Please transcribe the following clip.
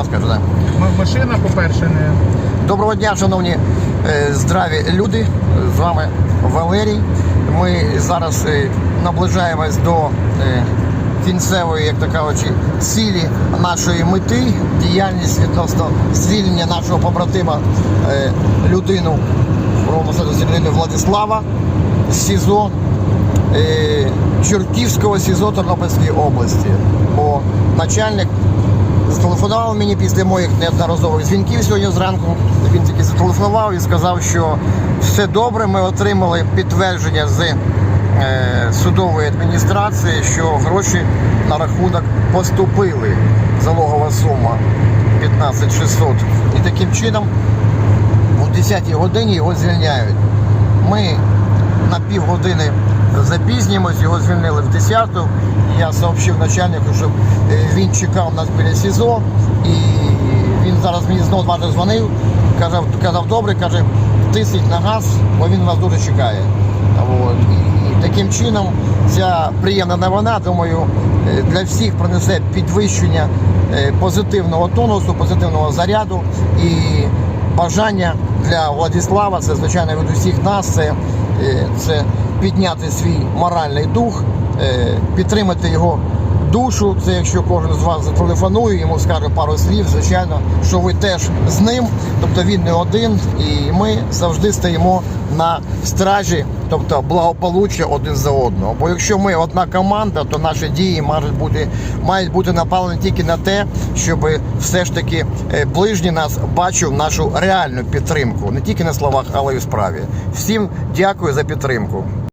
машина, скажу, так. М- Машина, по-перше, не. Доброго дня, шановні е, здраві люди. З вами Валерій. Ми зараз е, наближаємось до е, кінцевої, як то кажучи, цілі нашої мети, діяльність відносно звільнення нашого побратима е, людину правовому статусі людини Владислава з СІЗО е, Чортківського СІЗО Тернопільської області. Бо начальник зателефонував мені після моїх неодноразових дзвінків сьогодні зранку. Він тільки зателефонував і сказав, що все добре. Ми отримали підтвердження з е, судової адміністрації, що гроші на рахунок поступили. Залогова сума 15 600. І таким чином о 10 годині його звільняють. Ми на півгодини запізнюємось, його звільнили в 10-ту. Я сообщив начальнику, щоб е, він чекав нас біля СІЗО. І він зараз мені знову два дзвонив. Казав, казав добре, каже, тисніть на газ, бо він нас дуже чекає. От. І таким чином ця приємна новина, думаю, е, для всіх принесе підвищення е, позитивного тонусу, позитивного заряду і бажання для Владислава, це звичайно від усіх нас, це, це підняти свій моральний дух, підтримати його душу. Це якщо кожен з вас зателефонує, йому скаже пару слів, звичайно, що ви теж з ним, тобто він не один, і ми завжди стоїмо на стражі, тобто благополуччя один за одного. Бо якщо ми одна команда, то наші дії мають бути мають бути направлені тільки на те, щоб все ж таки е, ближній нас бачив нашу реальну підтримку, не тільки на словах, але й у справі. Всім дякую за підтримку.